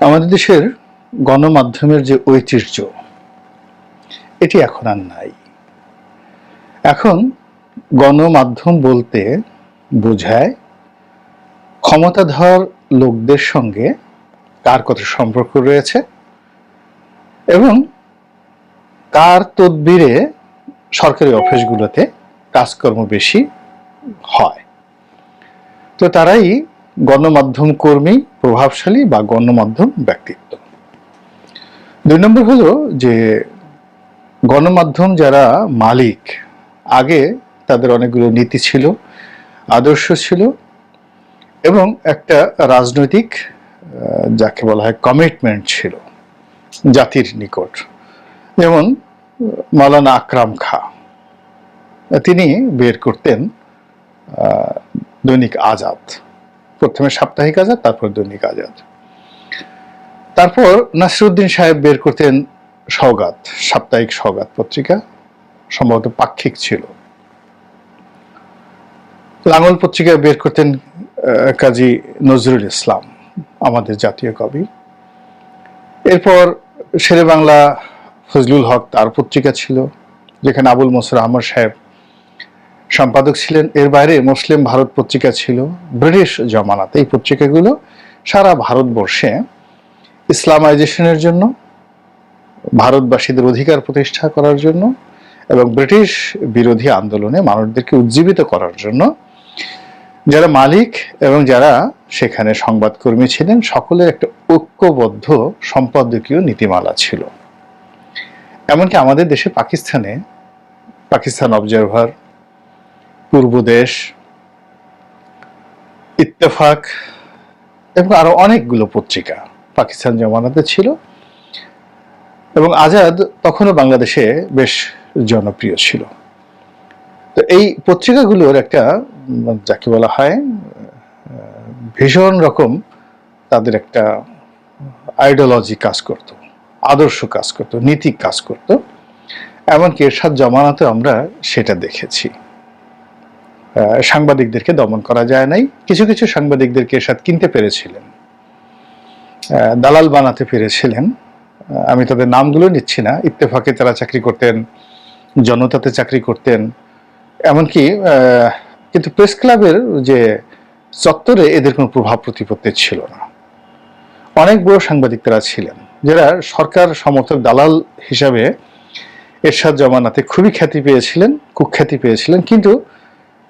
আমাদের দেশের গণমাধ্যমের যে ঐতিহ্য, এটি এখন আর নাই। এখন গণমাধ্যম বলতে বোঝায় ক্ষমতাধর লোকদের সঙ্গে কার কত সম্পর্ক রয়েছে এবং কার তদবিরে সরকারি অফিসগুলোতে কাজকর্ম বেশি হয়। তো তারাই গণমাধ্যম কর্মী, প্রভাবশালী বা গণমাধ্যম ব্যক্তিত্ব। দুই নম্বর হলো যে গণমাধ্যম যারা মালিক, আগে তাদের অনেকগুলো নীতি ছিল, আদর্শ ছিল এবং একটা রাজনৈতিক যাকে বলা হয় কমিটমেন্ট ছিল জাতির নিকট। যেমন মালানা আকরাম খা, তিনি বের করতেন দৈনিক আজাদ। প্রথমে সাপ্তাহিক আজাদ তারপর দৈনিক আজাদ তারপর নাসিরুদ্দিন সাহেব বের করতেন সওগাত, সাপ্তাহিক সওগাত পত্রিকা, সম্ভবত পাক্ষিক ছিল। লাঙ্গল পত্রিকায় বের করতেন কাজী নজরুল ইসলাম, আমাদের জাতীয় কবি। এরপর শেরে বাংলা ফজলুল হক তার পত্রিকা ছিল, যেখানে আবুল মসুর আহমদ সাহেব সম্পাদক ছিলেন, এর বাইরে মুসলিম ভারত পত্রিকা ছিল, ব্রিটিশ জমানাত। এই পত্রিকাগুলো সারা ভারতবর্ষে ইসলামাইজেশনের জন্য, ভারতবাসীদের অধিকার প্রতিষ্ঠা করার জন্য এবং ব্রিটিশ বিরোধী আন্দোলনে মানুষদেরকে উজ্জীবিত করার জন্য যারা মালিক এবং যারা সেখানে সংবাদকর্মী ছিলেন, সকলের একটা ঐক্যবদ্ধ সম্পাদকীয় নীতিমালা ছিল। এমনকি আমাদের দেশে পাকিস্তানে, পাকিস্তান অবজারভার পূর্বদেশ ইত্তেফাক এবং আরও অনেকগুলো পত্রিকা পাকিস্তান জমানাতে ছিল এবং আজাদ তখনও বাংলাদেশে বেশ জনপ্রিয় ছিল। তো এই পত্রিকাগুলোর একটা যাকে বলা হয় ভীষণ রকম তাদের একটা আইডিওলজি কাজ করত, আদর্শ কাজ করত, নীতি কাজ করত। এমনকি এরশাদ জমানাতে আমরা সেটা দেখেছি। সাংবাদিকদেরকে দমন করা যায় নাই। কিছু কিছু সাংবাদিকদেরকে এরশাদ কিনতে পেরেছিলেন। দালাল বানাতে পেরেছিলেন। আমি তাদের নামগুলো নিচ্ছি না। ইত্তেফাকে তারা চাকরি করতেন, জনতাতে চাকরি করতেন। এমনকি কিন্তু প্রেস ক্লাবের যে চত্বরে এদের কোনো প্রভাব প্রতিপত্তি ছিল না। অনেক বড় সাংবাদিক তারা ছিলেন, যারা সরকার সমর্থক দালাল হিসাবে এরশাদ জমানাতে খুবই খ্যাতি পেয়েছিলেন, কুখ্যাতি পেয়েছিলেন। কিন্তু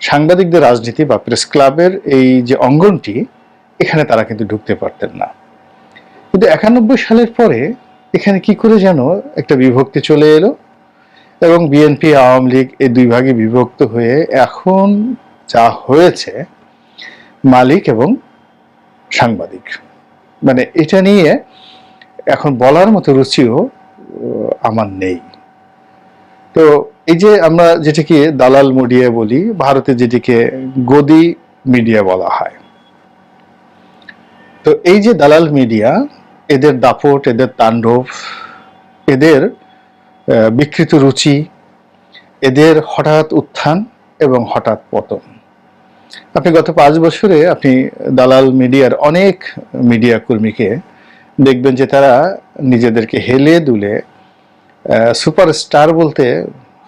সাংবাদিকদের রাজনীতি বা প্রেস ক্লাবের এই যে অঙ্গনটি, এখানে তারা কিন্তু ঢুকতে পারতেন না। কিন্তু একানব্বই সালের পরে এখানে কি করে যেন একটা বিভক্তি চলে এলো এবং বিএনপি, আওয়ামী লীগ এই দুই ভাগে বিভক্ত হয়ে এখন যা হয়েছে, মালিক এবং সাংবাদিক। মানে এটা নিয়ে এখন বলার মতো রুচিও আমার নেই। তো এই যে আমরা যেটাকে দালাল মিডিয়া বলি, ভারতে যেটিকে গদি মিডিয়া বলা হয়। তো এই যে দালাল মিডিয়া, এদের দাপট, এদের তাণ্ডব, এদের বিকৃত রুচি, এদের হঠাৎ উত্থান এবং হঠাৎ পতন। আপনি গত পাঁচ বছরে আপনি দালাল মিডিয়ার অনেক মিডিয়া কর্মীকে দেখবেন যে তারা নিজেদেরকে হেলে দুলে সুপারস্টার বলতে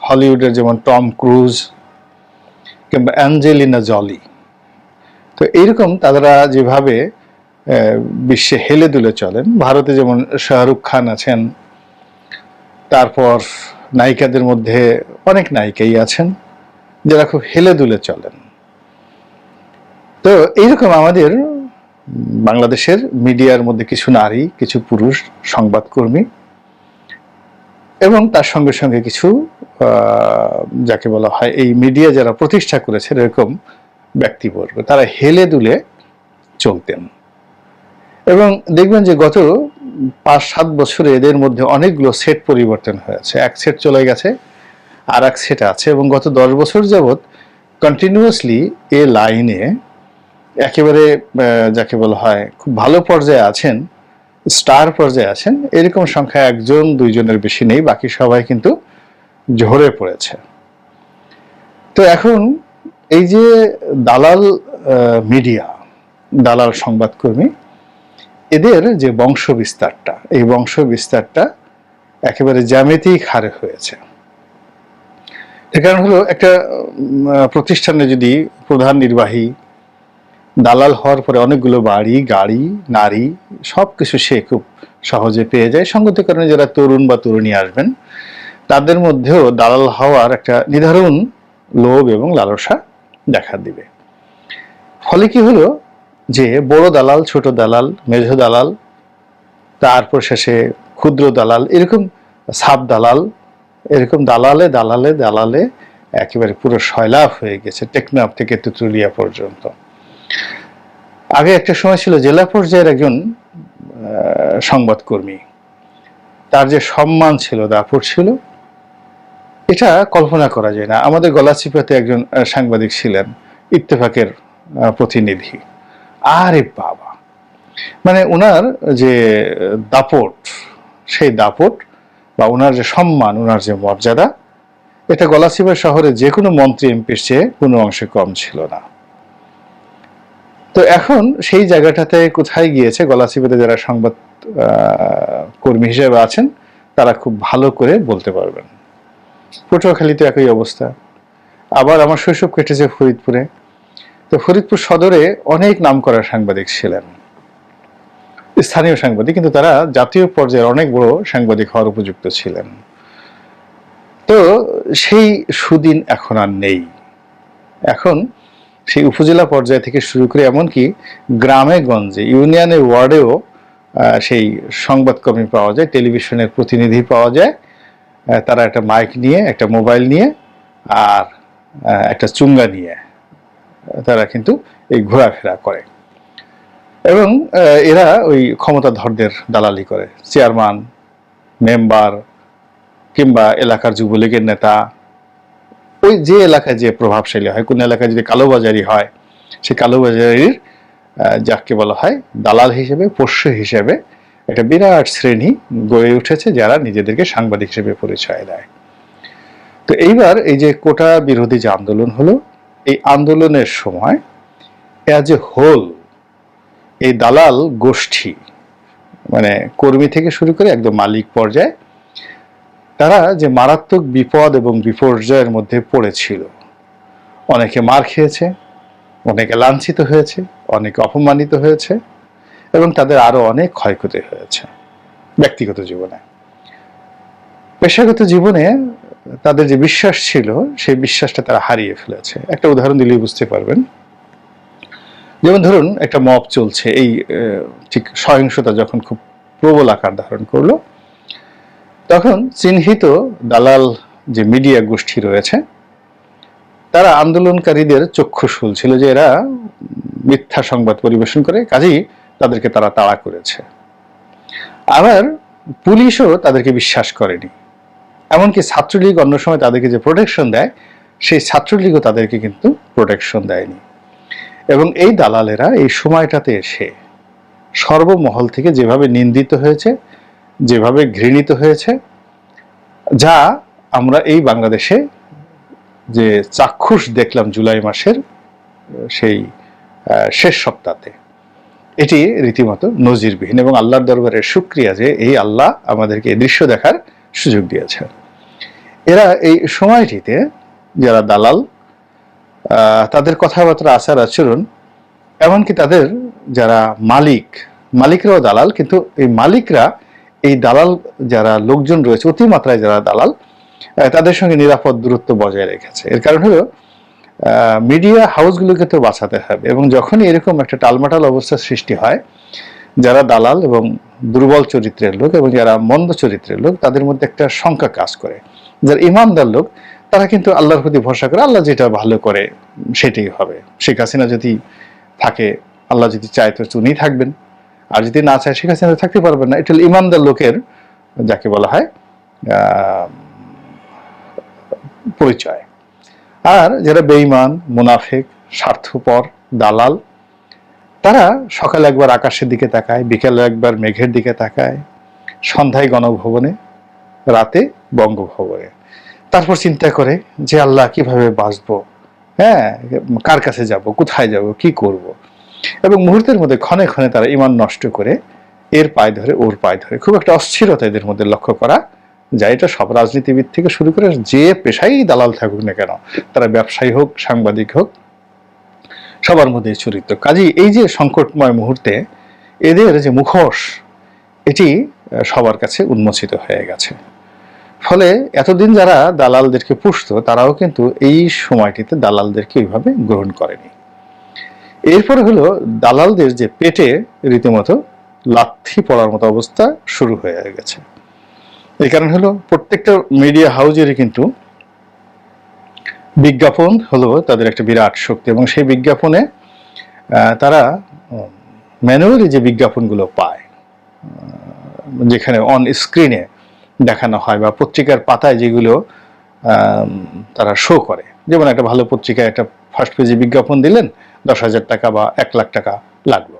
হলিউডের যেমন টম ক্রুজ কিংবা অ্যাঞ্জেলিনা জলি। তো এইরকম তারা যেভাবে বিশ্বে হেলে দুলে চলেন, ভারতে যেমন শাহরুখ খান আছেন, তারপর নায়িকাদের মধ্যে অনেক নায়িকাই আছেন, যারা খুব হেলে দুলে চলেন। তো এইরকম আমাদের বাংলাদেশের মিডিয়ার মধ্যে কিছু নারী, কিছু পুরুষ সংবাদকর্মী এবং তার সঙ্গে সঙ্গে কিছু যাকে বলা হয় এই মিডিয়া যারা প্রতিষ্ঠা করেছে, এরকম ব্যক্তিবর্গ তারা হেলে দুলে চলতেন। এবং দেখবেন যে গত পাঁচ, সাত বছরে এদের মধ্যে অনেকগুলো সেট পরিবর্তন হয়েছে। এক সেট চলে গেছে, আর এক সেট আছে। এবং গত দশ বছর যাবৎ কন্টিনিউয়াসলি এ লাইনে একেবারে যাকে বলা হয় খুব ভালো পর্যায়ে আছেন স্টার পর্যায়ে আছেন। এরকম সংখ্যা একজন, দুইজনের বেশি নেই, বাকি সবাই কিন্তু ঝরে পড়েছে। তো এখন এই যে দালাল মিডিয়া, দালাল সংবাদকর্মী, এদের যে বংশ বিস্তারটা, এই বংশ বিস্তারটা একেবারে জ্যামিতিক হারে হয়েছে। এর কারণ হলো একটা প্রতিষ্ঠানে যদি প্রধান নির্বাহী দালাল হওয়ার পরে অনেকগুলো বাড়ি, গাড়ি, নারী সব কিছু সে খুব সহজে পেয়ে যায়। সঙ্গত কারণে যারা তরুণ বা তরুণী আসবেন, তাদের মধ্যেও দালাল হওয়ার একটা নির্ধারণ লোভ এবং লালসা দেখা দিবে। ফলে কি হলো যে বড় দালাল, ছোট দালাল, মেঝো দালাল, তারপর শেষে ক্ষুদ্র দালাল, এরকম সাব দালাল, এরকম দালালে দালালে দালালে একেবারে পুরো সয়লাভ হয়ে গেছে, টেকনাফ থেকে তুতুলিয়া পর্যন্ত। আগে একটা সময় ছিল জেলা পর্যায়ের একজন সংবাদকর্মী। তার যে সম্মান ছিল, দাপট ছিল, এটা কল্পনা করা যায় না। আমাদের গলাচিপাতে একজন সাংবাদিক ছিলেন, ইত্তেফাকের প্রতিনিধি। আরে বাবা! মানে ওনার যে দাপট, সেই দাপট বা ওনার যে সম্মান ওনার যে মর্যাদা, এটা গলাচিপা শহরে যে কোনো মন্ত্রী এমপির চেয়ে কোনো অংশে কম ছিল না। তো এখন সেই জায়গাটাতে কোথায় গিয়েছে গলাচিপাতে যারা সংবাদ কর্মী হিসেবে আছেন, তারা খুব ভালো করে বলতে পারবেন। পটুয়াখালীতে একই অবস্থা। আবার আমার শৈশব কেটেছে ফরিদপুরে। তো ফরিদপুর সদরে অনেক নাম নামকরা সাংবাদিক ছিলেন। স্থানীয় সাংবাদিক, কিন্তু তারা জাতীয় পর্যায়ের অনেক বড় সাংবাদিক হওয়ার উপযুক্ত ছিলেন। তো সেই সুদিন এখন আর নেই। এখন সেই উপজেলা পর্যায় থেকে শুরু করে এমনকি গ্রামে গঞ্জে, ইউনিয়নের ওয়ার্ডেও সেই সংবাদকর্মী পাওয়া যায়, টেলিভিশনের প্রতিনিধি পাওয়া যায়। তারা একটা মাইক নিয়ে, একটা মোবাইল নিয়ে আর একটা চুঙ্গা নিয়ে তারা কিন্তু এই ঘোরাফেরা করে। এবং এরা ওই ক্ষমতাধরদের দালালি করে। চেয়ারম্যান, মেম্বার কিংবা এলাকার যুবলীগের নেতা ওই যে এলাকায় যে প্রভাবশালী হয়, কোন এলাকায় যদি কালোবাজারি হয়, সেই কালোবাজারির যাকে বলা হয় দালাল হিসেবে, পোষ্য হিসেবে একটা বিরাট শ্রেণি গড়ে উঠেছে যারা নিজেদেরকে সাংবাদিক হিসেবে পরিচয় দেয়। তো এইবার এই যে কোটা বিরোধী যে আন্দোলন হলো, এই আন্দোলনের সময় অ্যাজ এ হোল এই দালাল গোষ্ঠী মানে কর্মী থেকে শুরু করে একদম মালিক পর্যায়ে তারা যে মারাত্মক বিপদ এবং বিপর্যয়ের মধ্যে পড়েছিল। অনেকে মার খেয়েছে, অনেকে লাঞ্ছিত হয়েছে, অনেকে অপমানিত হয়েছে এবং তাদের আরও অনেক ক্ষয়ক্ষতি হয়েছে ব্যক্তিগত জীবনে। পেশাগত জীবনে তাদের যে বিশ্বাস ছিল, সেই বিশ্বাসটা তারা হারিয়ে ফেলেছে। একটা উদাহরণ দিলেই বুঝতে পারবেন। যেমন ধরুন, একটা মব চলছে, এই ঠিক সহিংসতা যখন খুব প্রবল আকার ধারণ করল তখন চিহ্নিত দালাল যে মিডিয়া গোষ্ঠী রয়েছে, তারা আন্দোলনকারীদের চক্ষুশূল ছিল যে এরা মিথ্যা সংবাদ পরিবেশন করে, কাজেই তাদেরকে তারা তাড়া করেছে। আবার পুলিশও তাদেরকে বিশ্বাস করেনি। এমনকি ছাত্রলীগ অন্য সময় তাদেরকে যে প্রোটেকশন দেয়, সেই ছাত্রলীগও তাদেরকে কিন্তু প্রোটেকশন দেয়নি। এবং এই দালালেরা এই সময়টাতে এসে সর্বমহল থেকে যেভাবে নিন্দিত হয়েছে, যেভাবে ঘৃণিত হয়েছে যা আমরা এই বাংলাদেশে যে চাক্ষুষ দেখলাম জুলাই মাসের সেই শেষ সপ্তাহে এটি রীতিমতো নজিরবিহীন এবং আল্লাহর দরবারের সুক্রিয়া যে এই আল্লাহ আমাদেরকে এই দৃশ্য দেখার সুযোগ দিয়েছে এরা এই সময়টিতে যারা দালাল তাদের কথাবার্তা আচার আচরণ, এমনকি তাদের যারা মালিক, মালিকরাও দালাল, কিন্তু এই মালিকরা এই দালাল যারা লোকজন রয়েছে, অতিমাত্রায় যারা দালাল তাদের সঙ্গে নিরাপদ দূরত্ব বজায় রেখেছে। এর কারণ হলো মিডিয়া হাউসগুলোকে তো বাঁচাতে হবে এবং যখনই এরকম একটা টালমাটাল অবস্থার সৃষ্টি হয়, যারা দালাল এবং দুর্বল চরিত্রের লোক এবং যারা মন্দ চরিত্রের লোক, তাদের মধ্যে একটা শঙ্কা কাজ করে। যারা ইমানদার লোক, তারা কিন্তু আল্লাহর প্রতি ভরসা করে, আল্লাহ যেটা ভালো করে, সেটাই হবে। শেখ হাসিনা যদি থাকে, আল্লাহ যদি চায় তো উনিই থাকবেন। আর যদি না চায়, শেখ হাসিনা থাকতে পারবেন না। এটা ইমানদার লোকের, যাকে বলা হয় পরিচয়। আর যারা বেঈমান, মুনাফেক, স্বার্থপর, দালাল, তারা সকালে একবার আকাশের দিকে তাকায়, বিকেলে একবার মেঘের দিকে তাকায়, সন্ধ্যায় গণভবনে, রাতে বঙ্গভবনে। তারপর চিন্তা করে যে আল্লাহ কীভাবে বাঁচবো? হ্যাঁ কার কাছে যাব? কোথায় যাব? কি করব? এবং মুহূর্তের মধ্যে ক্ষণে ক্ষণে তারা ইমান নষ্ট করে এর পায়ে ধরে ওর পায়ে ধরে। খুব একটা অস্থিরতা এদের মধ্যে লক্ষ্য করা যায়। এটা সব রাজনীতিবিদ থেকে শুরু করে যে পেশাই দালাল থাকুক না কেন, তারা ব্যবসায়ী হোক, সাংবাদিক হোক, সবার মধ্যে চরিত্র। কাজেই এই যে সংকটময় মুহূর্তে এদের যে মুখোশ, এটি সবার কাছে উন্মোচিত হয়ে গেছে। ফলে এতদিন যারা দালালদেরকে পুষত, তারাও কিন্তু এই সময়টিতে দালালদেরকে ওইভাবে গ্রহণ করেনি। এরপরে হলো দালালদের যে পেটে রীতিমতো লাথি পড়ার মতো অবস্থা শুরু হয়ে গেছে। এই কারণ হলো প্রত্যেকটা মিডিয়া হাউজেরই কিন্তু বিজ্ঞাপন হলো তাদের একটা বিরাট শক্তি এবং সেই বিজ্ঞাপনে তারা ম্যানুয়ালি যে বিজ্ঞাপনগুলো পায় যেখানে অন স্ক্রিনে দেখানো হয় বা পত্রিকার পাতায় যেগুলো তারা শো করে। যেমন একটা ভালো পত্রিকায় একটা ফার্স্ট পেজে বিজ্ঞাপন দিলেন দশ হাজার টাকা বা এক লাখ টাকা লাগল।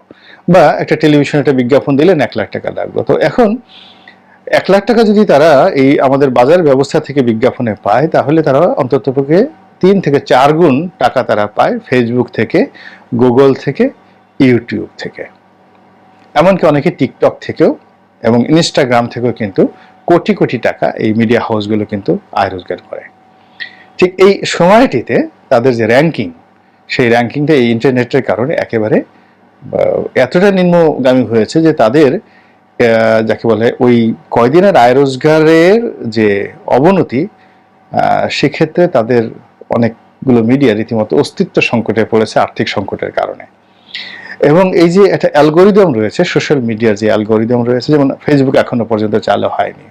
বা একটা টেলিভিশনে একটা বিজ্ঞাপন দিলেন এক লাখ টাকা লাগল। তো এখন এক লাখ টাকা যদি তারা এই আমাদের বাজার ব্যবস্থা থেকে বিজ্ঞাপনে পায়, তাহলে তারা অন্ততপক্ষে তিন থেকে চার গুণ টাকা তারা পায় ফেসবুক থেকে গুগল থেকে ইউটিউব থেকে। এমনকি অনেকে টিকটক থেকেও এবং ইনস্টাগ্রাম থেকেও কিন্তু কোটি কোটি টাকা এই মিডিয়া হাউসগুলো কিন্তু আয় রোজগার করে। ঠিক এই সময়টিতে তাদের যে র্যাঙ্কিং সেই র্যাঙ্কিংটা এই ইন্টারনেটের কারণে একেবারে এতটা নিম্নগামী হয়েছে যে তাদের যাকে বলে ওই কয়দিনের আয় রোজগারের যে অবনতি সেক্ষেত্রে তাদের অনেকগুলো মিডিয়া রীতিমতো অস্তিত্ব সংকটে পড়েছে আর্থিক সংকটের কারণে। এবং এই যে একটা অ্যালগোরিদম রয়েছে সোশ্যাল মিডিয়ার যে অ্যালগোরিদম রয়েছে, যেমন ফেসবুক এখনও পর্যন্ত চালু হয়নি।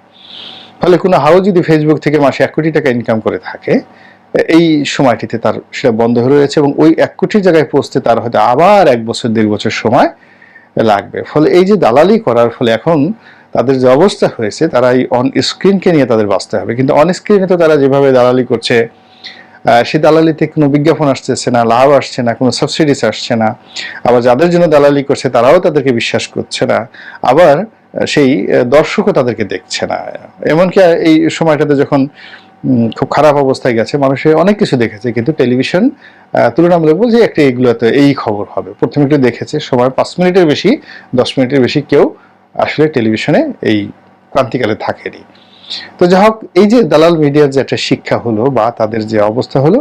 ফলে কোনো হাউস যদি ফেসবুক থেকে মাসে এক কোটি টাকা ইনকাম করে থাকে এই সময়টিতে তার সেটা বন্ধ হয়ে রয়েছে এবং ওই এক কোটির জায়গায় পৌঁছতে তার হয়তো আবার এক বছর, দেড় বছর সময় লাগবে। ফলে এই যে দালালি করার ফলে এখন তাদের যে অবস্থা হয়েছে, তারা এই অন স্ক্রিনকে নিয়ে তাদের বাঁচতে হবে। কিন্তু অন স্ক্রিনে তো তারা যেভাবে দালালি করছে সেই দালালিতে কোনো বিজ্ঞাপন আসতেছে না, লাভ আসছে না, কোনো সাবসিডিস আসছে না। আবার যাদের জন্য দালালি করছে, তারাও তাদেরকে বিশ্বাস করছে না। আবার সেই দর্শকও তাদেরকে দেখছে না। এমনকি এই সময়টাতে যখন খুব খারাপ অবস্থায় গেছে। মানুষের অনেক কিছু দেখেছে, কিন্তু টেলিভিশন তুলনামূলক বলছে একটা এইগুলোতে এই খবর হবে। প্রথমে একটু দেখেছে, সময় পাঁচ মিনিটের বেশি, দশ মিনিটের বেশি কেউ আসলে টেলিভিশনে এই ক্রান্তিকালে থাকেনি। তো যাই হোক এই যে দালাল মিডিয়ার যে একটা শিক্ষা হলো বা তাদের যে অবস্থা হলো